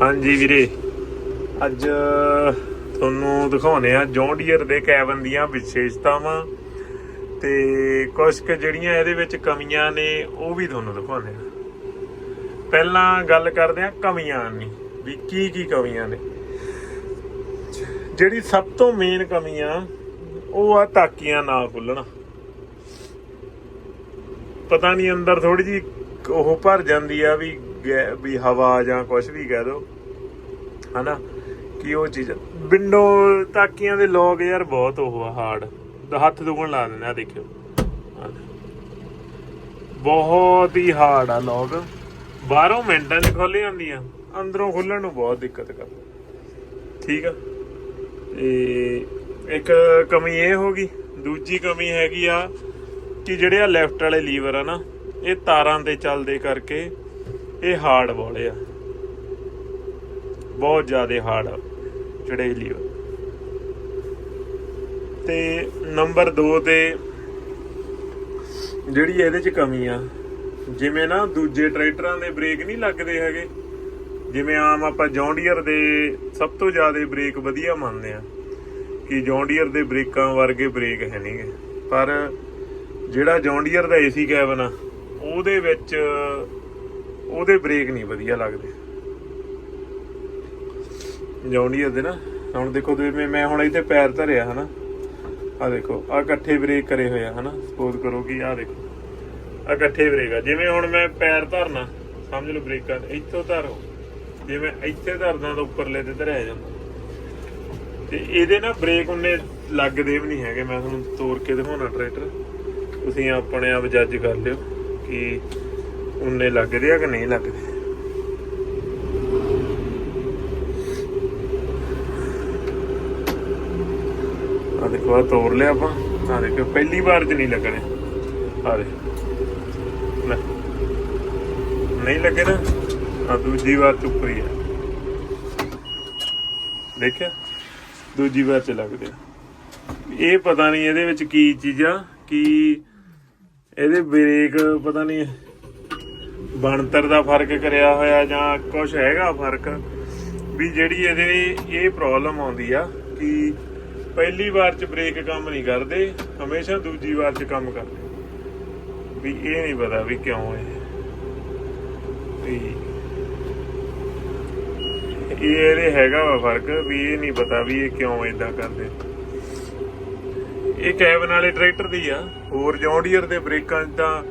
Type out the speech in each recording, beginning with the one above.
ਹਾਂਜੀ ਵੀਰੇ। ਅੱਜ ਤੁਹਾਨੂੰ ਦਿਖਾਉਣੇ ਆ ਜੌਂਡੀਅਰ ਦੇ ਕੈਬਨ ਦੀਆਂ ਵਿਸ਼ੇਸ਼ਤਾਵਾਂ ਤੇ ਕੁਝ ਕੁ ਜਿਹੜੀਆਂ ਇਹਦੇ ਵਿੱਚ ਕਮੀਆਂ ਨੇ, ਉਹ ਵੀ ਤੁਹਾਨੂੰ ਦਿਖਾਉਨੇ ਆ। ਪਹਿਲਾਂ ਗੱਲ ਕਰਦੇ ਆ ਕਮੀਆਂ ਨਹੀਂ ਵੀ ਕੀ ਕੀ ਕਮੀਆਂ ਨੇ। ਜਿਹੜੀ ਸਭ ਤੋਂ ਮੇਨ ਕਮੀ ਆ ਉਹ ਆ ਤਾਕੀਆਂ ਨਾ ਖੁੱਲਣਾ। ਪਤਾ ਨਹੀਂ ਅੰਦਰ ਥੋੜੀ ਜੀ ਉਹ ਭਰ ਜਾਂਦੀ ਆ ਵੀ ਗੈ- ਵੀ ਹਵਾ ਜਾਂ ਕੁਝ ਵੀ ਕਹਿ ਦੋ। ਹਨਾ? ਕੀ ਉਹ ਚੀਜ਼ ਵਿੰਡੋ ਤਾਕੀਆਂ ਦੇ ਲੋਕ ਯਾਰ ਬਹੁਤ ਉਹ ਆ ਹਾਰਡ ਹੱਥ ਦੁਗਣ ਲਾ ਦਿੰਦੇ ਆ, ਦੇਖਿਓ। ਬਹੁਤ ਹੀ ਹਾਰਡ ਆ ਲੋਕ। ਬਾਹਰੋਂ ਮਿੰਟਾਂ 'ਚ ਖੁੱਲ ਜਾਂਦੀਆਂ। ਅੰਦਰੋਂ ਖੁੱਲਣ ਨੂੰ ਬਹੁਤ ਦਿੱਕਤ ਕਰਦਾ। ਠੀਕ ਆ? ਤੇ ਇੱਕ ਕਮੀ ਇਹ ਹੋ ਗਈ। ਦੂਜੀ ਕਮੀ ਹੈਗੀ ਆ ਕਿ ਜਿਹੜੇ ਆ ਲੈਫਟ ਵਾਲੇ ਲੀਵਰ ਆ ਨਾ, ਇਹ ਤਾਰਾਂ ਤੇ ਚੱਲਦੇ ਕਰਕੇ ਇਹ ਹਾਰਡ ਵਾਲੇ ਆ। ਬਹੁਤ ਜ਼ਿਆਦਾ ਹਾਰਡ ਆ, ਜਿਹੜੇ ਲੀਵਰ। ਤੇ ਨੰਬਰ 2 ਤੇ ਜਿਹੜੀ ਇਹਦੇ ਚ ਕਮੀ ਆ, ਜਿਵੇਂ ਨਾ ਦੂਜੇ ਟਰੈਕਟਰਾਂ ਦੇ ਬ੍ਰੇਕ ਨਹੀਂ ਲੱਗਦੇ ਹੈਗੇ, ਜਿਵੇਂ ਆਮ ਆਪਾਂ ਜੌਂਡੀਅਰ ਦੇ ਸਭ ਤੋਂ ਜ਼ਿਆਦਾ ਬ੍ਰੇਕ ਵਧੀਆ ਮੰਨਦੇ ਆ, ਕਿ ਜੌਂਡੀਅਰ ਦੇ ਬ੍ਰੇਕਾਂ ਵਰਗੇ ਬ੍ਰੇਕ ਹੈ ਨਹੀਂਗੇ ਪਰ ਜਿਹੜਾ ਜੌਂਡੀਅਰ ਦਾ ਏਸੀ ਕੈਬਨ ਆ, ਉਹਦੇ ਵਿੱਚ ਉਹਦੇ ਬ੍ਰੇਕ ਨਹੀਂ ਵਧੀਆ ਲੱਗਦੇ। ਜੌਂਡੀਅਰ ਦੇ ਨਾ। ਹੁਣ ਦੇਖੋ ਜਿਵੇਂ ਮੈਂ ਹੁਣ ਇੱਥੇ ਪੈਰ ਧਰਿਆ, ਹਨਾ। ਆ ਦੇਖੋ ਆ ਇਕੱਠੇ ਬ੍ਰੇਕ ਕਰੇ ਹੋਏ ਆ, ਹਨਾ। ਸਪੋਜ਼ ਕਰੋ ਕਿ ਆ ਦੇਖੋ ਆ ਇਕੱਠੇ ਬ੍ਰੇਕ ਆ। ਜਿਵੇਂ ਹੁਣ ਮੈਂ ਪੈਰ ਧਰਨਾ, ਸਮਝ ਲਓ ਬ੍ਰੇਕਾਂ ਇੱਥੋਂ ਧਰੋ। ਜਿਵੇਂ ਇੱਥੇ ਧਰਦਾ ਤਾਂ ਉੱਪਰਲੇ ਤੇ ਧਰਿਆ ਜਾਂਦਾ। ਤੇ ਇਹਦੇ ਨਾ ਬ੍ਰੇਕ ਉਹਨੇ ਲੱਗਦੇ ਵੀ ਨਹੀਂ ਹੈਗੇ। ਮੈਂ ਤੁਹਾਨੂੰ ਤੋੜ ਕੇ ਦਿਖਾਉਣਾ ਟਰੈਕਟਰ। ਤੁਸੀਂ ਆਪਣੇ ਆਪ ਜੱਜ ਕਰ ਲਿਓ ਕਿ ਉਹਨੇ ਲੱਗਦੇ ਆ ਕਿ ਨਹੀਂ ਲੱਗਦੇ ਆ ਦੇਖੋ ਆ ਤੋੜ ਲਿਆ ਆਪਾਂ। ਆ ਦੇਖੋ, ਪਹਿਲੀ ਵਾਰ ਚ ਨਹੀਂ ਲੱਗਣੇ ਆ ਦੇ ਨਹੀਂ ਲੱਗੇ ਨਾ ਆ ਦੂਜੀ ਵਾਰ ਚ ਉੱਪਰ ਆ। ਦੇਖਿਆ? ਦੂਜੀ ਵਾਰ ਚ ਲੱਗਦੇ ਆ ਇਹ ਪਤਾ ਨਹੀਂ ਇਹਦੇ ਵਿੱਚ ਕੀ ਚੀਜ਼ ਆ ਕੀ ਇਹਦੇ ਬ੍ਰੇਕ, ਪਤਾ ਨਹੀਂ ਬਣਤਰ ਦਾ ਫ਼ਰਕ ਕਰਿਆ ਹੋਇਆ ਜਾਂ ਕੁਝ ਹੈਗਾ ਫ਼ਰਕ, ਵੀ ਜਿਹੜੀ ਇਹਦੇ ਇਹ ਪ੍ਰੋਬਲਮ ਆਉਂਦੀ ਆ ਕਿ ਪਹਿਲੀ ਵਾਰ ਚ ਬ੍ਰੇਕ ਕੰਮ ਨਹੀਂ ਕਰਦੇ, ਹਮੇਸ਼ਾ ਦੂਜੀ ਵਾਰ ਚ ਕੰਮ ਕਰਦੇ। ਵੀ ਇਹ ਨਹੀਂ ਪਤਾ ਵੀ ਕਿਉਂ ਹੈ ਵੀ ਇਹ ਇਹਦੇ ਹੈਗਾ ਵਾ ਫ਼ਰਕ ਵੀ ਇਹ ਨਹੀਂ ਪਤਾ ਵੀ ਇਹ ਕਿਉਂ ਇਦਾਂ ਕਰਦੇ। ਇਹ ਕੈਬਨ ਵਾਲੇ ਟਰੈਕਟਰ ਦੀ ਆ, ਹੋਰ ਜੌਂਡੀਅਰ ਦੇ ਬ੍ਰੇਕਾਂ 'ਚ ਤਾਂ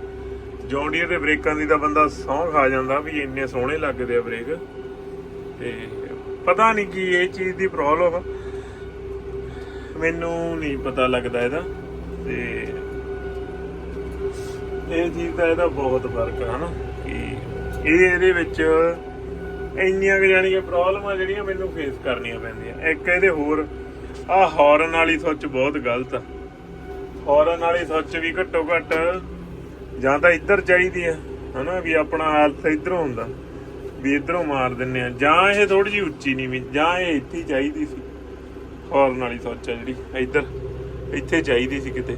ਜੌਂਡੀਅਰ ਦੇ ਬ੍ਰੇਕਾਂ ਦੀ ਤਾਂ ਬੰਦਾ ਸੌਂ ਖਾ ਜਾਂਦਾ ਵੀ ਇੰਨੇ ਸੋਹਣੇ ਲੱਗਦੇ ਆ ਬ੍ਰੇਕ। ਤੇ ਪਤਾ ਨਹੀਂ ਕੀ ਇਹ ਚੀਜ਼ ਦੀ ਪ੍ਰੋਬਲਮ ਮੈਨੂੰ ਨਹੀਂ ਪਤਾ ਲੱਗਦਾ ਇਹਦਾ। ਤੇ ਇਹ ਚੀਜ਼ ਦਾ ਇਹਦਾ ਬਹੁਤ ਫ਼ਰਕ ਹੈ ਹਨਾ। ਕਿ ਇਹ ਇਹਦੇ ਵਿੱਚ ਇੰਨੀਆਂ ਕਿ ਜਾਣੀਆਂ ਪ੍ਰੋਬਲਮਾਂ ਜਿਹੜੀਆਂ ਮੈਨੂੰ ਫੇਸ ਕਰਨੀਆਂ ਪੈਂਦੀਆਂ। ਇੱਕ ਇਹਦੇ ਹੋਰ ਆ ਹਾਰਨ ਵਾਲੀ ਸੱਚ ਬਹੁਤ ਗਲਤ ਆ। ਹਾਰਨ ਵਾਲੀ ਸੱਚ ਵੀ ਘੱਟੋ ਘੱਟ ਜਾਂ ਤਾਂ ਇੱਧਰ ਚਾਹੀਦੀ ਆ, ਹਨਾ, ਵੀ ਆਪਣਾ ਹਾਲਤ ਇੱਧਰੋਂ ਹੁੰਦਾ, ਵੀ ਇੱਧਰੋਂ ਮਾਰ ਦਿੰਨੇ ਆ। ਜਾਂ ਇਹ ਥੋੜੀ ਜਿਹੀ ਉੱਚੀ ਨਹੀਂ ਵੀ ਜਾਂ ਇਹ ਇੱਥੇ ਚਾਹੀਦੀ ਸੀ। ਹਾਰਨ ਵਾਲੀ ਸੋਚ ਆ ਜਿਹੜੀ, ਇੱਧਰ, ਇੱਥੇ ਚਾਹੀਦੀ ਸੀ ਕਿਤੇ।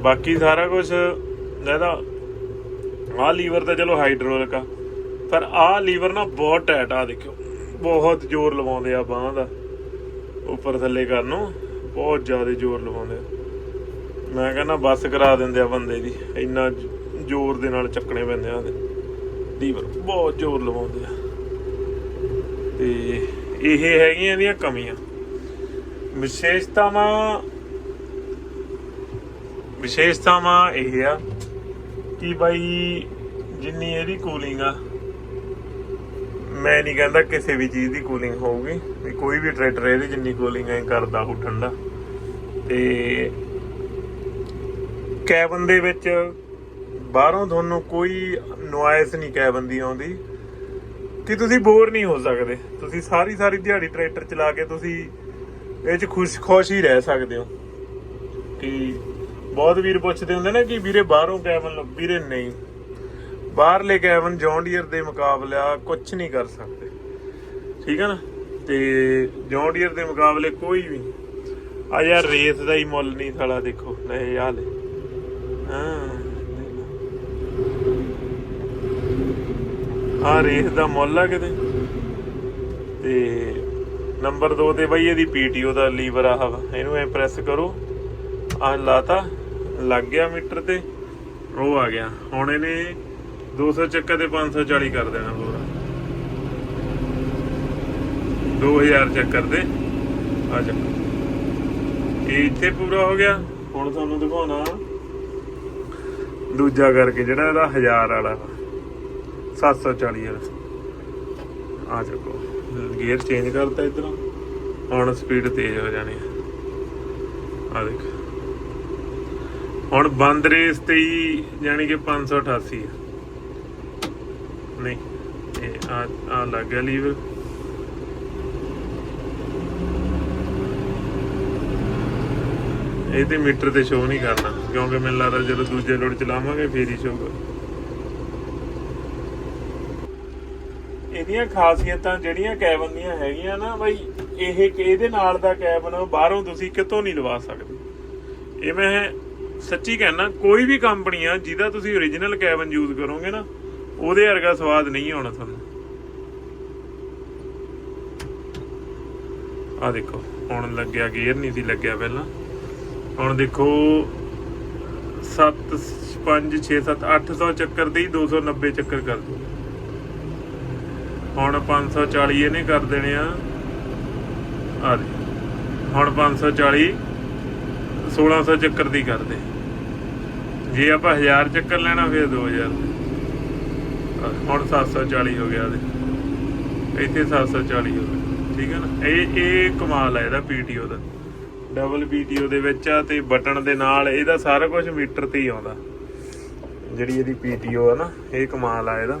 ਬਾਕੀ ਸਾਰਾ ਕੁਝ ਇਹਦਾ, ਆਹ ਲੀਵਰ ਤਾਂ ਚਲੋ ਹਾਈਡ੍ਰੋਲਿਕ ਆ, ਪਰ ਆਹ ਲੀਵਰ ਨਾ ਬਹੁਤ ਟਾਈਟ ਆ, ਦੇਖਿਓ। ਬਹੁਤ ਜ਼ੋਰ ਲਵਾਉਂਦੇ ਆ ਬਾਹਾਂ ਦਾ, ਉੱਪਰ ਥੱਲੇ ਕਰਨ ਨੂੰ, ਬਹੁਤ ਜ਼ਿਆਦਾ ਜ਼ੋਰ ਲਵਾਉਂਦੇ ਆ। ਮੈਂ ਕਹਿੰਦਾ ਬੱਸ ਕਰਾ ਦਿੰਦੇ ਆ ਬੰਦੇ ਦੀ। ਇੰਨਾ ਜ਼ੋਰ ਦੇ ਨਾਲ ਚੱਕਣੇ ਪੈਂਦੇ ਆ ਲੀਵਰ ਬਹੁਤ ਜ਼ੋਰ ਲਵਾਉਂਦੇ ਆ। ਤੇ ਇਹ ਹੈਗੀਆਂ ਇਹਦੀਆਂ ਕਮੀਆਂ। ਵਿਸ਼ੇਸ਼ਤਾਵਾਂ ਵਿਸ਼ੇਸ਼ਤਾਵਾਂ ਇਹ ਆ ਕਿ ਬਾਈ ਜਿੰਨੀ ਇਹਦੀ ਕੂਲਿੰਗ ਆ, ਮੈਂ ਨਹੀਂ ਕਹਿੰਦਾ ਕਿਸੇ ਵੀ ਚੀਜ਼ ਦੀ ਕੂਲਿੰਗ ਹੋਊਗੀ। ਵੀ ਕੋਈ ਵੀ ਟਰੈਕਟਰ ਇਹਦੀ ਜਿੰਨੀ ਕੂਲਿੰਗ ਐ ਕਰਦਾ ਉਹ ਠੰਡਾ। ਤੇ ਕੈਬਨ ਦੇ ਵਿੱਚ ਬਾਹਰੋਂ ਤੁਹਾਨੂੰ ਕੋਈ ਨੋਇਸ ਨਹੀਂ ਕੈਬਨ ਦੀ ਆਉਂਦੀ। ਕਿ ਤੁਸੀਂ ਬੋਰ ਨਹੀਂ ਹੋ ਸਕਦੇ। ਤੁਸੀਂ ਸਾਰੀ ਸਾਰੀ ਦਿਹਾੜੀ ਟਰੈਕਟਰ ਚਲਾ ਕੇ ਤੁਸੀਂ ਇਹ ਚ ਖੁਸ਼ ਖੁਸ਼ ਹੀ ਰਹਿ ਸਕਦੇ ਹੋ। ਕਿ ਬਹੁਤ ਵੀਰ ਪੁੱਛਦੇ ਹੁੰਦੇ ਨੇ ਕਿ ਵੀਰੇ ਬਾਹਰੋਂ ਕੈਬਨ ਵੀਰੇ ਨਹੀਂ। ਬਾਹਰਲੇ ਕੈਬਨ ਜੌਂਡੀਅਰ ਦੇ ਮੁਕਾਬਲਾ ਕੁਝ ਨਹੀਂ ਕਰ ਸਕਦੇ। ਠੀਕ ਹੈ ਨਾ? ਤੇ ਜੌਂਡੀਅਰ ਦੇ ਮੁਕਾਬਲੇ ਕੋਈ ਵੀ। ਆ ਯਾਰ ਰੇਸ ਦਾ ਹੀ ਮੁੱਲ ਨਹੀਂ ਸਾਲਾ ਦੇਖੋ ਇਹ ਹਾਲੇ ਆ ਰੇਸ ਦਾ ਮੁੱਲ ਆ ਕਿਤੇ। ਤੇ ਨੰਬਰ 2 ਤੇ ਬਈ ਇਹਦੀ ਪੀਟੀਓ ਦਾ ਲੀਵਰ ਆਹ ਇਹਨੂੰ ਐ ਪ੍ਰੈਸ ਕਰੋ। ਆਹ ਲਾਤਾ। ਲੱਗ ਗਿਆ ਮੀਟਰ ਤੇ। ਉਹ ਆ ਗਿਆ। ਹੁਣ ਇਹਨੇ 200 ਚੱਕਰ ਤੇ 540 ਕਰ ਦੇਣਾ ਪੂਰਾ 2000 ਚੱਕਰ ਦੇ ਆ ਚੱਕਰ ਇਹ ਇੱਥੇ ਪੂਰਾ ਹੋ ਗਿਆ। ਹੁਣ ਤੁਹਾਨੂੰ ਦਿਖਾਉਣਾ। ਦੂਜਾ ਕਰਕੇ ਜਿਹੜਾ ਇਹਦਾ 1000 ਵਾਲਾ ਵਾ। 740 ਵਾਲਾ। ਆ ਚੱਕੋ। ਗੇਅਰ ਚੇਂਜ ਕਰਤਾ ਇਧਰੋਂ। ਹੁਣ ਸਪੀਡ ਤੇਜ਼ ਹੋ ਜਾਣੀ ਆ ਦੇਖ। ਹੁਣ ਬੰਦ ਰੇਸ ਤੇ ਹੀ ਯਾਨੀ ਕਿ 588 ਆ ਨਹੀਂ, ਇਹ ਆ ਆ ਲੱਗ ਗਿਆ ਲੀਵਰ ਇਹ ਤੇ ਮੀਟਰ ਤੇ ਸ਼ੋ ਨਹੀਂ ਕਰਨਾ, ਕਿਉਂਕਿ ਮੈਨੂੰ ਲੱਗਦਾ ਜਦੋਂ ਦੂਜੇ ਲੋਡ ਚਲਾਵਾਂਗੇ, ਫੇਰ ਹੀ ਸ਼ੋ ਇਹਦੀਆਂ ਖਾਸੀਅਤਾਂ ਜਿਹੜੀਆਂ ਕੈਬਨ ਦੀਆਂ ਹੈਗੀਆਂ ਨਾ ਬਈ, ਇਹ ਇਹਦੇ ਨਾਲ ਦਾ ਕੈਬਨ ਬਾਹਰੋਂ ਤੁਸੀਂ ਕਿਤੋਂ ਨਹੀਂ ਲਵਾ ਸਕਦੇ। ਇਹ ਮੈਂ ਸੱਚੀ ਕਹਿਣਾ, ਕੋਈ ਵੀ ਕੰਪਨੀ ਆ, ਜਿਹਦਾ ਤੁਸੀਂ origignal ਕੈਬਨ ਯੂਜ਼ ਕਰੋਗੇ ਨਾ, ਉਹਦੇ ਵਰਗਾ ਸਵਾਦ ਨਹੀਂ ਆਉਣਾ ਤੁਹਾਨੂੰ। ਆ ਦੇਖੋ, ਹੁਣ ਲੱਗਿਆ ਗੇਅਰ ਨਹੀਂ ਸੀ, ਲੱਗਿਆ ਪਹਿਲਾਂ। ਹੁਣ ਦੇਖੋ 7 5 6 7 800 ਚੱਕਰ ਦੇ ਹੀ 290 ਚੱਕਰ ਕਰ ਦੂ। ਹੁਣ 540 ਇਹਨੇ ਕਰ ਦੇਣੇ ਆ। ਆ ਦੇ। ਹੁਣ 540 1600 ਚੱਕਰ ਦੀ ਕਰਦੇ। ਜੇ ਆਪਾਂ 1000 ਚੱਕਰ ਲੈਣਾ ਫਿਰ 2000 ਆਹ, ਹੁਣ 740 ਹੋ ਗਿਆ ਦੇ। ਇੱਥੇ 740 ਹੋ ਗਿਆ। ਠੀਕ ਹੈ ਨਾ? ਇਹ ਇਹ ਕਮਾਲ ਹੈ ਇਹਦਾ ਪੀਟੀਓ ਦਾ। ਡਬਲ ਪੀਟੀਓ ਦੇ ਵਿੱਚ ਆ ਤੇ ਬਟਨ ਦੇ ਨਾਲ ਇਹਦਾ ਸਾਰਾ ਕੁਝ ਮੀਟਰ ਤੇ ਹੀ ਆਉਂਦਾ। ਜਿਹੜੀ ਇਹਦੀ ਪੀਟੀਓ ਆ ਨਾ, ਇਹ ਕਮਾਲ ਆ ਇਹਦਾ।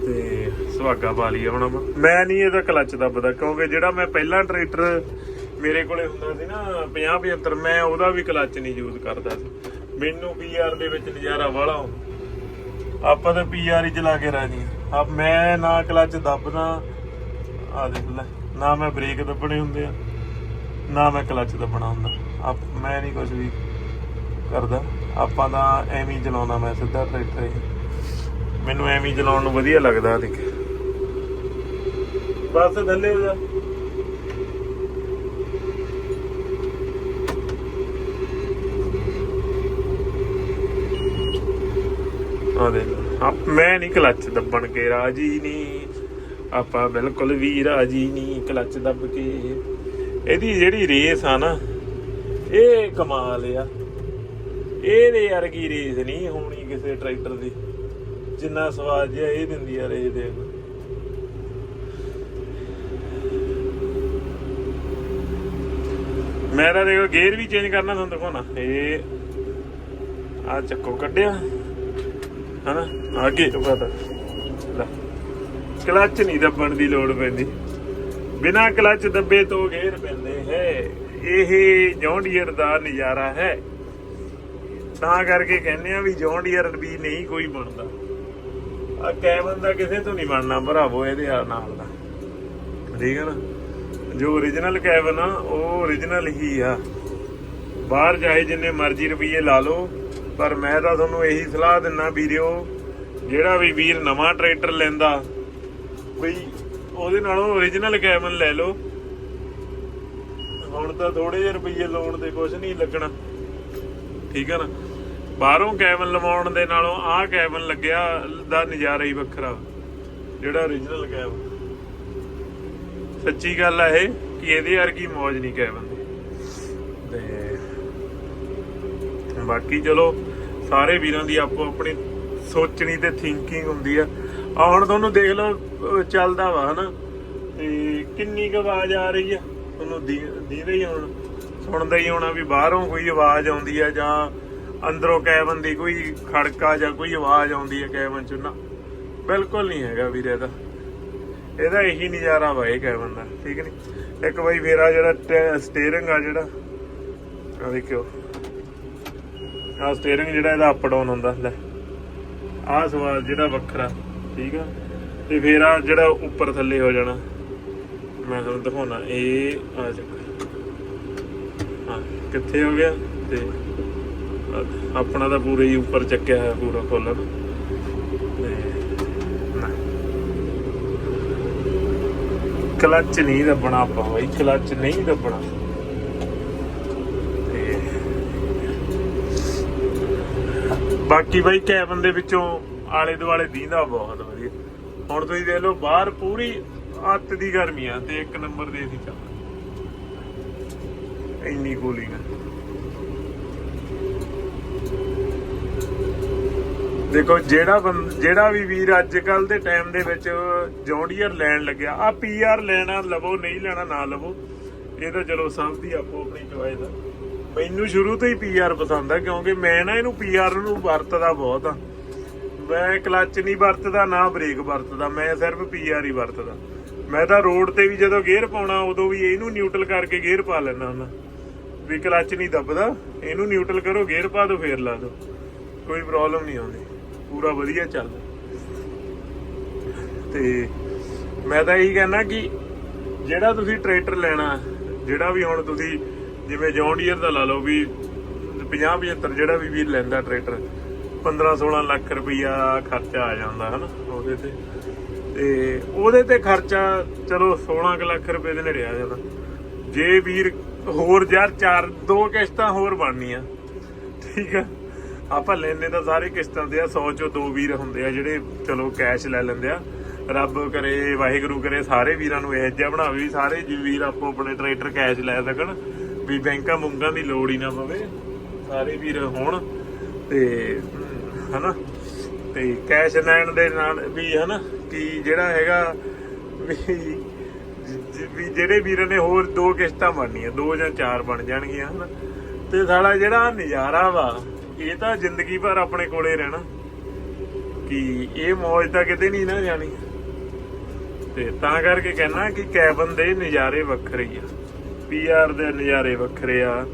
ਤੇ ਸੁਹਾਗਾ ਪਾ ਲਈ ਹੁਣ ਮੈਂ ਨਹੀਂ ਇਹਦਾ ਕਲੱਚ ਦੱਬਦਾ, ਕਿਉਂਕਿ ਜਿਹੜਾ ਮੈਂ ਪਹਿਲਾਂ ਟਰੈਕਟਰ ਮੇਰੇ ਕੋਲੇ ਹੁੰਦਾ ਸੀ ਨਾ 50 75 ਮੈਂ ਉਹਦਾ ਵੀ ਕਲੱਚ ਨਹੀਂ ਯੂਜ਼ ਕਰਦਾ ਸੀ। ਮੈਨੂੰ ਪੀਆਰ ਦੇ ਵਿੱਚ ਨਜ਼ਾਰਾ ਵਾਲਾ ਆਪਾਂ ਤਾਂ ਪੀਆਰ ਹੀ ਚਲਾ ਕੇ ਰਾਜੀ ਆ ਮੈਂ ਨਾ ਕਲੱਚ ਦੱਬਦਾ ਆ ਦੇਖ ਲੈ, ਨਾ ਮੈਂ ਬ੍ਰੇਕ ਦੱਬਣੇ ਹੁੰਦੇ ਆ। ਨਾ ਮੈਂ ਕਲੱਚ ਦੱਬਣਾ ਹੁੰਦਾ। ਆਪ, ਮੈਂ ਨਹੀਂ ਕੁਝ ਵੀ ਕਰਦਾ। ਆਪਾਂ ਤਾਂ ਐਵੇਂ ਹੀ ਚਲਾਉਣਾ ਮੈਂ, ਸਿੱਧਾ ਟਰੈਕਟਰ ਹੀ। ਮੈਨੂੰ ਐਵੇਂ ਹੀ ਚਲਾਉਣ ਨੂੰ ਵਧੀਆ ਲੱਗਦਾ ਦੇਖ ਬਸ ਥੱਲੇ ਹੋ ਜਾ। ਆ ਦੇ ਆਪ ਮੈਂ ਨਹੀਂ ਕਲੱਚ ਦੱਬਣ ਕੇ ਰਾਜੀ ਨਹੀਂ ਆਪਾਂ ਬਿਲਕੁਲ ਵੀ ਰਾਜੀ ਨਹੀਂ ਕਲੱਚ ਦੱਬ ਕੇ। ਇਹਦੀ ਜਿਹੜੀ ਰੇਸ ਆ ਨਾ, ਇਹ ਕਮਾਲ ਆ। ਇਹਦੇ ਵਰਗੀ ਰੇਸ ਨਹੀਂ ਹੋਣੀ ਕਿਸੇ ਟਰੈਕਟਰ ਦੀ। ਜਿੰਨਾ ਸਵਾਦ ਜਿਹਾ ਇਹ ਦਿੰਦੀ ਆ ਰੇਸ ਦੇ ਮੈਂ ਦੇਖੋ ਗੇਅਰ ਵੀ ਚੇਂਜ ਕਰਨਾ ਤੁਹਾਨੂੰ ਦਿਖਾਉਣਾ। ਇਹ ਆ ਚੱਕੋ ਕੱਢਿਆ। ਹਨਾ? ਅੱਗੇ ਪਤਾ ਕਲੱਚ ਨਹੀਂ ਦੱਬਣ ਦੀ ਲੋੜ ਪੈਂਦੀ। ਬਿਨਾ ਕਲਚ ਦੱਬੇ ਤੋਂ ਗੇਅਰ ਪੈਂਦੇ ਹੈ। ਇਹ ਜੌਂਡੀਅਰ ਦਾ ਨਜ਼ਾਰਾ ਹੈ। ਤਾਂ ਕਰਕੇ ਕਹਿੰਦੇ ਆ ਵੀ ਜੌਂਡੀਅਰ ਵੀ ਨਹੀਂ ਕੋਈ ਬਣਦਾ। ਆ ਕੈਬਨ ਦਾ ਕਿਸੇ ਤੋਂ ਨਹੀਂ ਬਣਨਾ, ਭਰਾਵੋ, ਇਹਦੇ ਨਾਲ ਦਾ। ਠੀਕ ਹੈ ਨਾ? ਜੋ origignal ਕੈਬਨ ਆ, ਉਹ origignal ਹੀ ਆ। ਬਾਹਰ ਜਾਏ ਜਿੰਨੇ ਮਰਜ਼ੀ ਰੁਪਏ ਲਾ ਲਓ, ਪਰ ਮੈਂ ਤਾਂ ਤੁਹਾਨੂੰ ਇਹੀ ਸਲਾਹ ਦਿੰਨਾ ਵੀਰਿਓ, ਜਿਹੜਾ ਵੀ ਵੀਰ ਨਵਾਂ ਟਰੈਕਟਰ ਲੈਂਦਾ, ਬਈ ਉਹਦੇ ਨਾਲੋਂ origignal ਕੈਬਨ ਲੈ ਲਓ। ਹੁਣ ਤਾਂ ਥੋੜੇ ਜਿਹੇ ਰੁਪਏ ਲਾਉਣ ਦੇ ਕੁਝ ਨਹੀਂ ਲੱਗਣਾ। ਠੀਕ ਹੈ ਨਾ? ਬਾਹਰੋਂ ਕੈਬਨ ਲਵਾਉਣ ਦੇ ਨਾਲੋਂ ਆਹ ਕੈਬਨ ਲੱਗਿਆ ਦਾ ਨਜ਼ਾਰਾ ਹੀ ਵੱਖਰਾ। ਜਿਹੜਾ origignal ਕੈਬਨ ਸੱਚੀ ਗੱਲ ਆ ਇਹ, ਕਿ ਇਹਦੇ ਵਰਗੀ ਮੌਜ ਨਹੀਂ ਕੈਬਨ ਦੀ। ਤੇ ਬਾਕੀ ਚਲੋ, ਸਾਰੇ ਵੀਰਾਂ ਦੀ ਆਪੋ ਆਪਣੀ ਸੋਚਣੀ ਤੇ ਥਿੰਕਿੰਗ ਹੁੰਦੀ ਆ। ਆ ਹੁਣ ਤੁਹਾਨੂੰ ਦੇਖ ਲਓ ਚੱਲਦਾ ਵਾ, ਹਨਾ? ਤੇ ਕਿੰਨੀ ਕੁ ਆਵਾਜ਼ ਆ ਰਹੀ ਆ? ਤੁਹਾਨੂੰ ਦੀਦੇ ਹੀ ਹੁਣ? ਸੁਣਦਾ ਹੀ ਹੋਣਾ ਵੀ ਬਾਹਰੋਂ ਕੋਈ ਆਵਾਜ਼ ਆਉਂਦੀ ਆ ਜਾਂ ਅੰਦਰੋਂ ਕੈਬਨ ਦੀ ਕੋਈ ਖੜਕਾ ਜਾਂ ਕੋਈ ਆਵਾਜ਼ ਆਉਂਦੀ ਆ ਕੈਬਨ ਚ, ਨਾ। ਬਿਲਕੁਲ ਨਹੀਂ ਹੈਗਾ ਵੀਰੇ ਇਹਦਾ। ਇਹਦਾ ਇਹੀ ਨਜ਼ਾਰਾ ਵਾ ਇਹ ਕੈਬਨ ਦਾ, ਠੀਕ ਨਹੀਂ ਇੱਕ ਵਾਰੀ ਮੇਰਾ ਜਿਹੜਾ ਸਟੀਅਰਿੰਗ ਆ ਜਿਹੜਾ ਆ ਦੇਖਿਓ ਆ ਸਟੀਅਰਿੰਗ ਜਿਹੜਾ ਇਹਦਾ ਅਪ ਡਾਊਨ ਹੁੰਦਾ, ਲੈ। ਆਹ ਸਵਾਲ ਜਿਹੜਾ ਵੱਖਰਾ, ਠੀਕ ਆ? ਤੇ ਫੇਰ ਆ ਜਿਹੜਾ ਉੱਪਰ ਥੱਲੇ ਹੋ ਜਾਣਾ। ਮੈਂ ਤੁਹਾਨੂੰ ਦਿਖਾਉਣਾ, ਇਹ ਆ ਚੱਕ। ਹਾਂ, ਕਿੱਥੇ ਹੋ ਗਿਆ? ਤੇ ਆਪਣਾ ਤਾਂ ਪੂਰਾ ਹੀ ਉੱਪਰ ਚੱਕਿਆ ਹੋਇਆ, ਪੂਰਾ ਖੋਲਣ ਤੇ ਨਹੀਂ ਦੱਬਣਾ ਆਪਾਂ ਬਾਈ, ਕਲਚ ਨਹੀਂ ਦੱਬਣਾ। ਤੇ ਬਾਕੀ ਬਾਈ ਕੈਬਨ ਦੇ ਵਿੱਚੋਂ ਆਲੇ ਦੁਆਲੇ ਦੀਂਦਾ ਬਹੁਤ ਵਧੀਆ। ਹੁਣ ਤੁਸੀਂ ਦੇਖ ਲਓ ਬਾਹਰ ਪੂਰੀ ਅੱਤ ਦੀ ਗਰਮੀ ਆ ਤੇ ਇੱਕ ਨੰਬਰ ਦੇ ਸੀ ਚੱਲ। ਇੰਨੀ ਕੂਲਿੰਗ ਆ। ਦੇਖੋ ਜਿਹੜਾ ਜਿਹੜਾ ਵੀ ਵੀਰ ਅੱਜ ਕੱਲ ਦੇ ਟਾਈਮ ਦੇ ਵਿੱਚ ਜੌਂਡੀਅਰ ਲੈਣ ਲੱਗਿਆ ਆ ਪੀਆਰ ਲੈਣਾ ਲਵੋ, ਨਹੀਂ ਲੈਣਾ ਨਾ ਲਵੋ, ਇਹ ਤਾਂ ਚਲੋ ਸਭ ਦੀ ਆਪੋ ਆਪਣੀ ਚੋਇਸ ਆ। ਮੈਨੂੰ ਸ਼ੁਰੂ ਤੋਂ ਹੀ ਪੀਆਰ ਪਸੰਦ ਆ ਕਿਉਂਕਿ ਮੈਂ ਨਾ ਇਹਨੂੰ ਪੀਆਰ ਨੂੰ ਵਰਤਦਾ ਬਹੁਤ ਆ। ਮੈਂ ਕਲੱਚ ਨਹੀਂ ਵਰਤਦਾ, ਨਾ ਬ੍ਰੇਕ ਵਰਤਦਾ, ਮੈਂ ਸਿਰਫ ਪੀਆਰ ਹੀ ਵਰਤਦਾ। ਮੈਂ ਤਾਂ ਰੋਡ ਤੇ ਵੀ ਜਦੋਂ ਗੇਅਰ ਪਾਉਣਾ, ਉਦੋਂ ਵੀ ਇਹਨੂੰ ਨਿਊਟਰਲ ਕਰਕੇ ਗੇਅਰ ਪਾ ਲੈਣਾ ਹੁੰਦਾ। ਵੀ ਕਲੱਚ ਨਹੀਂ ਦੱਬਦਾ, ਇਹਨੂੰ ਨਿਊਟਰਲ ਕਰੋ, ਗੇਅਰ ਪਾ ਦਿਓ, ਫੇਰ ਲਾ ਦਿਓ। ਕੋਈ ਪ੍ਰੋਬਲਮ ਨਹੀਂ ਆਉਂਦੀ। ਪੂਰਾ ਵਧੀਆ ਚੱਲਦਾ। ਤੇ ਮੈਂ ਤਾਂ ਇਹੀ ਕਹਿੰਦਾ ਕਿ ਜਿਹੜਾ ਤੁਸੀਂ ਟਰੈਕਟਰ ਲੈਣਾ, ਜਿਹੜਾ ਵੀ ਹੁਣ ਤੁਸੀਂ ਜਿਵੇਂ ਜੌਂਡੀਅਰ ਦਾ ਲਾ ਲਓ ਵੀ 50 75 ਜਿਹੜਾ ਵੀ ਵੀਰ ਲੈਂਦਾ ਟਰੈਕਟਰ 15 16 ਲੱਖ ਰੁਪਈਆ ਖਰਚਾ ਆ ਜਾਂਦਾ, ਹਨਾ, ਉਹਦੇ ਤੇ। ਤੇ ਉਹਦੇ ਤੇ ਖਰਚਾ, ਚਲੋ 16 ਕੁ ਲੱਖ ਰੁਪਏ ਦੇ ਨੇੜੇ ਆ ਜਾਂਦਾ। ਜੇ ਵੀਰ ਹੋਰ ਯਾਰ ਚਾਰ, ਦੋ ਕਿਸ਼ਤਾਂ ਹੋਰ ਬਣਨੀਆਂ, ਠੀਕ ਆ? ਆਪਾਂ ਲੈਨੇ ਤਾਂ ਸਾਰੇ ਕਿਸ਼ਤਾਂ ਦੇ ਆ 100 ਚੋਂ ਦੋ ਵੀਰ ਹੁੰਦੇ ਆ, ਜਿਹੜੇ ਚਲੋ ਕੈਸ਼ ਲੈ ਲੈਂਦੇ ਆ। ਰੱਬ ਕਰੇ, ਵਾਹਿਗੁਰੂ ਕਰੇ, ਸਾਰੇ ਵੀਰਾਂ ਨੂੰ ਇਹ ਜਿਹਾ ਬਣਾਵੇ ਵੀ ਸਾਰੇ ਜੀ ਵੀਰ ਆਪੋ ਆਪਣੇ ਟਰੈਕਟਰ ਕੈਸ਼ ਲੈ ਸਕਣ, ਵੀ ਬੈਂਕਾਂ ਮੁੰਗਾਂ ਦੀ ਲੋੜ ਹੀ ਨਾ ਪਵੇ। ਸਾਰੇ ਵੀਰ ਹੋਣ ਤੇ ਹਨਾ? ਤੇ ਕੈਸ਼ ਲੈਣ ਦੇ ਨਾਲ ਵੀ ਹਨਾ, ਕਿ ਜਿਹੜਾ ਹੈਗਾ ਵੀ ਜਿਹੜੇ ਵੀਰਾਂ ਨੇ ਹੋਰ ਦੋ ਕਿਸ਼ਤਾਂ ਬਣਨੀਆਂ, ਦੋ ਜਾਂ ਚਾਰ ਬਣ ਜਾਣਗੀਆਂ ਹਨਾ। ਤੇ ਸਾਡਾ ਜਿਹੜਾ ਨਜ਼ਾਰਾ ਵਾ, ਇਹ ਤਾਂ ਜ਼ਿੰਦਗੀ ਭਰ ਆਪਣੇ ਕੋਲੇ ਰਹਿਣਾ। ਕਿ ਇਹ ਮੌਜ ਤਾਂ ਕਿਤੇ ਨਹੀਂ ਨਾ ਜਾਣੀ। ਤੇ ਤਾਂ ਕਰਕੇ ਕਹਿਣਾ ਕਿ ਕੈਬਨ ਦੇ ਨਜ਼ਾਰੇ ਵੱਖਰੇ ਹੀ ਆ। ਪੀਆਰ ਦੇ ਨਜ਼ਾਰੇ ਵੱਖਰੇ ਆ।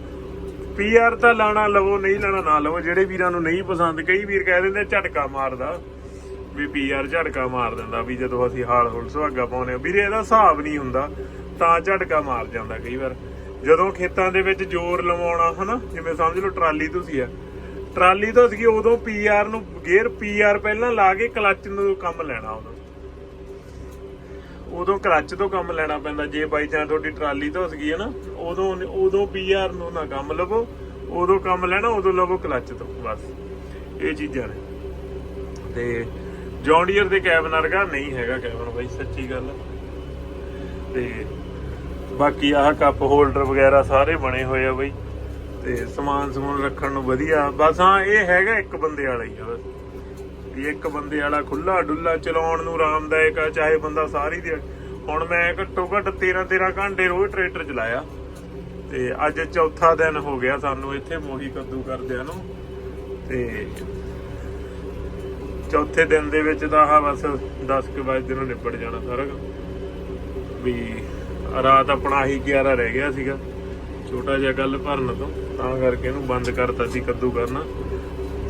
ਪੀਆਰ ਤਾਂ ਲਾਣਾ ਲਵੋ, ਨਹੀਂ ਲਾਣਾ ਨਾ ਲਵੋ, ਜਿਹੜੇ ਵੀਰਾਂ ਨੂੰ ਨਹੀਂ ਪਸੰਦ, ਕਈ ਵੀਰ ਕਹਿ ਦਿੰਦੇ ਝਟਕਾ ਮਾਰਦਾ। ਵੀ ਪੀਆਰ ਝਟਕਾ ਮਾਰ ਦਿੰਦਾ, ਵੀ ਜਦੋਂ ਅਸੀਂ ਹਾਲ ਹੁਲ ਸੁਹਾਗਾ ਪਾਉਨੇ ਆ ਵੀਰੇ, ਇਹਦਾ ਹਿਸਾਬ ਨਹੀਂ ਹੁੰਦਾ, ਤਾਂ ਝਟਕਾ ਮਾਰ ਜਾਂਦਾ ਕਈ ਵਾਰ। ਜਦੋਂ ਖੇਤਾਂ ਦੇ ਵਿੱਚ ਜ਼ੋਰ ਲਵਾਉਣਾ, ਹਨਾ? ਜਿਵੇਂ ਸਮਝ ਲਓ ਟਰਾਲੀ ਤੁਸੀਂ ਆ। ਟਰਾਲੀ ਤੋਂ ਸੀ, ਉਦੋਂ ਪੀਆਰ ਨੂੰ, ਗੇਅਰ ਪੀਆਰ ਪਹਿਲਾਂ ਲਾ ਕੇ ਕਲੱਚ ਨੂੰ ਕੰਮ ਲੈਣਾ ਉਦੋਂ ਉਦੋਂ ਕਲੱਚ ਤੋਂ ਕੰਮ ਲੈਣਾ ਪੈਂਦਾ, ਜੇ ਬਾਈ ਚਾਂ ਤੁਹਾਡੀ ਟਰਾਲੀ ਤੋਂ ਗਈ ਹੈ ਨਾ, ਉਦੋਂ ਉਦੋਂ ਪੀਆਰ ਨੂੰ ਨਾ ਕੰਮ ਲਵੋ, ਉਦੋਂ ਕੰਮ ਲੈਣਾ, ਉਦੋਂ ਲਵੋ ਕਲੱਚ ਤੋਂ, ਬਸ। ਇਹ ਚੀਜ਼ਾਂ ਨੇ। ਤੇ ਜੌਂਡੀਅਰ ਦੇ ਕੈਬਨ ਵਰਗਾ ਨਹੀਂ ਹੈਗਾ ਕੈਬਨ ਬਾਈ, ਸੱਚੀ ਗੱਲ। ਆ। ਤੇ ਬਾਕੀ ਆਹ ਕੱਪ ਹੋਲਡਰ ਵਗੈਰਾ ਸਾਰੇ ਬਣੇ ਹੋਏ ਆ ਬਈ। ਤੇ ਸਮਾਨ ਸਮੂਨ ਰੱਖਣ ਨੂੰ ਵਧੀਆ। ਬਸ ਹਾਂ, ਇਹ ਹੈਗਾ ਇੱਕ ਬੰਦੇ ਵਾਲਾ ਹੀ ਆ ਬਸ। ਵੀ ਇੱਕ ਬੰਦੇ ਵਾਲਾ ਖੁੱਲਾ ਡੁੱਲਾ ਚਲਾਉਣ ਨੂੰ ਆਰਾਮਦਾਇਕ ਆ, ਚਾਹੇ ਬੰਦਾ ਸਾਰੀ ਦਿਹਾੜੀ। ਹੁਣ ਮੈਂ ਘੱਟੋ ਘੱਟ 13 13 ਘੰਟੇ ਰੋਜ਼ ਟਰੈਕਟਰ ਚਲਾਇਆ। ਤੇ ਅੱਜ ਚੌਥਾ ਦਿਨ ਹੋ ਗਿਆ ਸਾਨੂੰ ਇੱਥੇ ਮੋਹੀ ਕੱਦੂ ਕਰਦਿਆਂ ਨੂੰ। ਤੇ ਚੌਥੇ ਦਿਨ ਦੇ ਵਿੱਚ ਤਾਂ ਆਹ ਬਸ 10 ਕੇ ਵਜੇ ਨੂੰ ਨਿਪਟ ਜਾਣਾ ਸਾਰਾ ਵੀ ਰਾਤ ਆਪਣਾ ਹੀ 11 ਰਹਿ ਗਿਆ ਸੀਗਾ। ਛੋਟਾ ਜਿਹਾ ਗੱਲ ਭਰਨ ਤੋਂ, ਤਾਂ ਕਰਕੇ ਇਹਨੂੰ ਬੰਦ ਕਰਤਾ ਸੀ ਕੱਦੂ ਕਰਨਾ।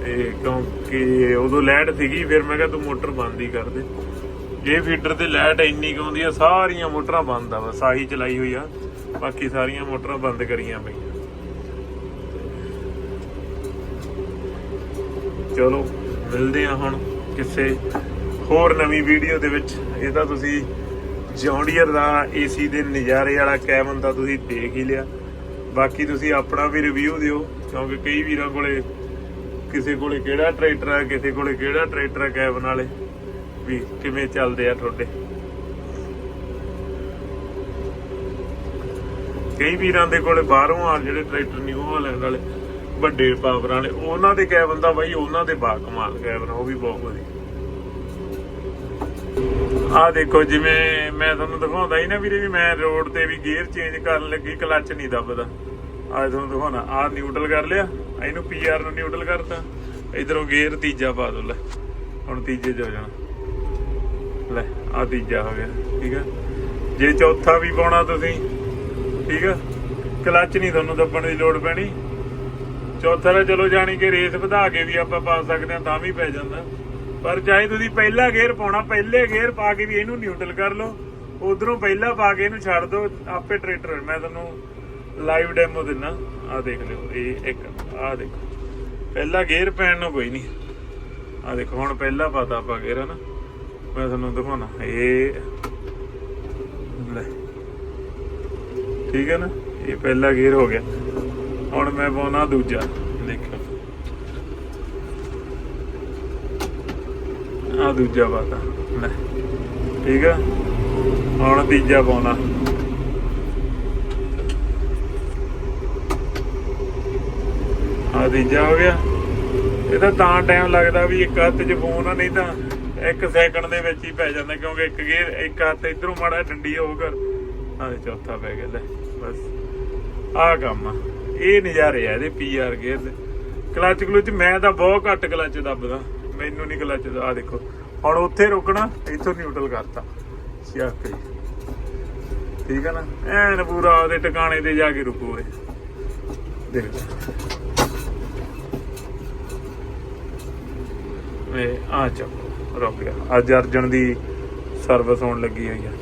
ਤੇ ਕਿਉਂਕਿ ਉਦੋਂ ਲਾਈਟ ਸੀਗੀ, ਫਿਰ ਮੈਂ ਕਿਹਾ ਤੂੰ ਮੋਟਰ ਬੰਦ ਹੀ ਕਰ ਦੇ। ਇਹ ਫੀਡਰ ਤੇ ਲਾਈਟ ਇੰਨੀ ਕੁ ਆਉਂਦੀ ਆ, ਸਾਰੀਆਂ ਮੋਟਰਾਂ ਬੰਦ ਆ, ਬਸ ਆਹੀ ਚਲਾਈ ਹੋਈ ਆ। ਬਾਕੀ ਸਾਰੀਆਂ ਮੋਟਰਾਂ ਬੰਦ ਕਰੀਆਂ ਪਈਆਂ। ਚਲੋ, ਮਿਲਦੇ ਆ ਹੁਣ ਕਿਸੇ ਹੋਰ ਨਵੀਂ ਵੀਡੀਓ ਦੇ ਵਿੱਚ। ਇਹ ਤਾਂ ਤੁਸੀਂ ਜੌਂਡੀਅਰ ਦਾ ਏਸੀ ਦੇ ਨਜ਼ਾਰੇ ਵਾਲਾ ਕੈਬਨ ਤਾਂ ਤੁਸੀਂ ਦੇਖ ਹੀ ਲਿਆ। ਬਾਕੀ ਤੁਸੀਂ ਆਪਣਾ ਵੀ ਰਿਵਿਊ ਦਿਓ, ਕਿਉਂਕਿ ਕਈ ਵੀਰਾਂ ਕੋਲੇ ਕਿਸੇ ਕੋਲੇ ਕਿਹੜਾ ਟਰੈਕਟਰ ਆ ਕਿਸੇ ਕੋਲੇ ਕਿਹੜਾ ਟਰੈਕਟਰ ਆ ਕੈਬਨ ਵਾਲੇ ਵੀ ਕਿਵੇਂ ਚੱਲਦੇ ਆ ਤੁਹਾਡੇ? ਕਈ ਵੀਰਾਂ ਦੇ ਕੋਲੇ ਬਾਹਰੋਂ ਆ ਜਿਹੜੇ ਟਰੈਕਟਰ ਨਿਊ ਹਾਲੈਂਡ ਵਾਲੇ ਵੱਡੇ ਪਾਵਰ ਵਾਲੇ ਉਹਨਾਂ ਦੇ ਕੈਬਨ ਦਾ ਬਾਈ ਉਹਨਾਂ ਦੇ ਬਾ ਕਮਾਲ ਕੈਬਨ ਆ, ਉਹ ਵੀ ਬਹੁਤ ਵਧੀਆ। ਆ ਦੇਖੋ ਜਿਵੇਂ ਮੈਂ ਤੁਹਾਨੂੰ ਦਿਖਾਉਂਦਾ ਹੀ ਨਾ ਵੀਰੇ ਵੀ ਮੈਂ ਰੋਡ ਤੇ ਵੀ ਗੇਅਰ ਚੇਂਜ ਕਰਨ ਲੱਗੀ ਕਲੱਚ ਨਹੀਂ ਦੱਬਦਾ। ਆ ਤੁਹਾਨੂੰ ਦਿਖਾਉਣਾ ਆ ਨਿਊਟਰਲ ਕਰ ਲਿਆ। ਇਹਨੂੰ ਪੀਆਰ ਨੂੰ ਨਿਊਡਲ ਕਰਤਾ। ਇਧਰੋਂ ਗੇਅਰ ਤੀਜਾ ਪਾ ਦੋ, ਲੈ। ਹੁਣ ਤੀਜੇ 'ਚ ਹੋ ਜਾਣਾ। ਲੈ ਆ ਤੀਜਾ ਹੋ ਗਿਆ, ਠੀਕ ਆ? ਜੇ ਚੌਥਾ ਵੀ ਪਾਉਣਾ ਤੁਸੀਂ, ਠੀਕ ਆ? ਕਲੱਚ ਨਹੀਂ ਤੁਹਾਨੂੰ ਦੱਬਣ ਦੀ ਲੋੜ ਪੈਣੀ। ਚੌਥਾ ਤਾਂ ਚਲੋ ਜਾਣੀ ਕਿ ਰੇਸ ਵਧਾ ਕੇ ਵੀ ਆਪਾਂ ਪਾ ਸਕਦੇ ਹਾਂ, ਤਾਂ ਵੀ ਪੈ ਜਾਂਦਾ। ਪਰ ਚਾਹੇ ਤੁਸੀਂ ਪਹਿਲਾ ਗੇਅਰ ਪਾਉਣਾ, ਪਹਿਲੇ ਗੇਅਰ ਪਾ ਕੇ ਵੀ ਇਹਨੂੰ ਨਿਊਟਰਲ ਕਰ ਲਓ। ਉਧਰੋਂ ਪਹਿਲਾ ਪਾ ਕੇ ਇਹਨੂੰ ਛੱਡ ਦਿਓ, ਆਪੇ ਟਰੈਕਟਰ ਮੈਂ ਤੁਹਾਨੂੰ ਲਾਈਵ ਡੈਮੋ ਦਿੰਨਾ। ਆ ਦੇਖ ਲਿਓ, ਇਹ ਇੱਕ। ਆ ਦੇਖੋ। ਪਹਿਲਾ ਗੇਅਰ ਪੈਣ ਨੂੰ ਕੋਈ ਨਹੀਂ। ਆ ਦੇਖੋ, ਹੁਣ ਪਹਿਲਾ ਪਾਤਾ ਆਪਾਂ ਗੇਅਰ ਨਾ ਮੈਂ ਤੁਹਾਨੂੰ ਦਿਖਾਉਣਾ। ਇਹ ਲੈ। ਠੀਕ ਹੈ ਨਾ? ਇਹ ਪਹਿਲਾ ਗੇਅਰ ਹੋ ਗਿਆ। ਹੁਣ ਮੈਂ ਪਾਉਣਾ ਦੂਜਾ। ਦੇਖੋ। ਆ ਦੂਜਾ ਪਾਤਾ ਲੈ। ਠੀਕ ਆ? ਹੁਣ ਤੀਜਾ ਪਾਉਣਾ। ਆ ਹੋ ਗਿਆ। ਇਹ ਤਾਂ ਤਾਂ ਟਾਈਮ ਲੱਗਦਾ ਵੀ ਇੱਕ ਹੱਥ 'ਚ ਫੋਨ ਆ, ਨਹੀਂ ਤਾਂ ਇੱਕ ਸੈਕਿੰਡ ਦੇ ਵਿੱਚ ਹੀ ਪੈ ਜਾਂਦਾ, ਕਿਉਂਕਿ ਇੱਕ ਗੇਅਰ, ਇੱਕ ਹੱਥ ਇਧਰੋਂ ਮਾੜਾ ਡੰਡੀ ਹੋਊਗਾ ਆ ਚੌਥਾ ਪੈ ਗਿਆ, ਲੈ, ਬਸ। ਆਹ ਕੰਮ ਆ। ਇਹ ਨਜ਼ਾਰੇ ਆ ਇਹਦੇ ਪੀਆਰ ਗੇਅਰ ਦੇ। ਕਲਚ ਕਲੁਚ ਮੈਂ ਤਾਂ ਬਹੁਤ ਘੱਟ ਕਲਚ ਦੱਬਦਾ। ਮੈਨੂੰ ਨਹੀਂ ਕਲਚ ਆ ਦੇਖੋ। ਹੁਣ ਉੱਥੇ ਰੁਕਣਾ, ਇੱਥੋਂ ਨਿਊਟਰਲ ਕਰਤਾ। ਸਿਆਪੇ। ਠੀਕ ਆ ਨਾ? ਐਨ ਪੂਰਾ ਉਹਦੇ ਟਿਕਾਣੇ ਤੇ ਜਾ ਕੇ ਰੁਕੋ ਏ ਦੇਖ। ਇਹ ਆ ਚੱਕੋ ਰੁਕ ਗਿਆ ਅੱਜ ਅਰਜਨ ਦੀ ਸਰਵਿਸ ਹੋਣ ਲੱਗੀ ਹੋਈ ਆ।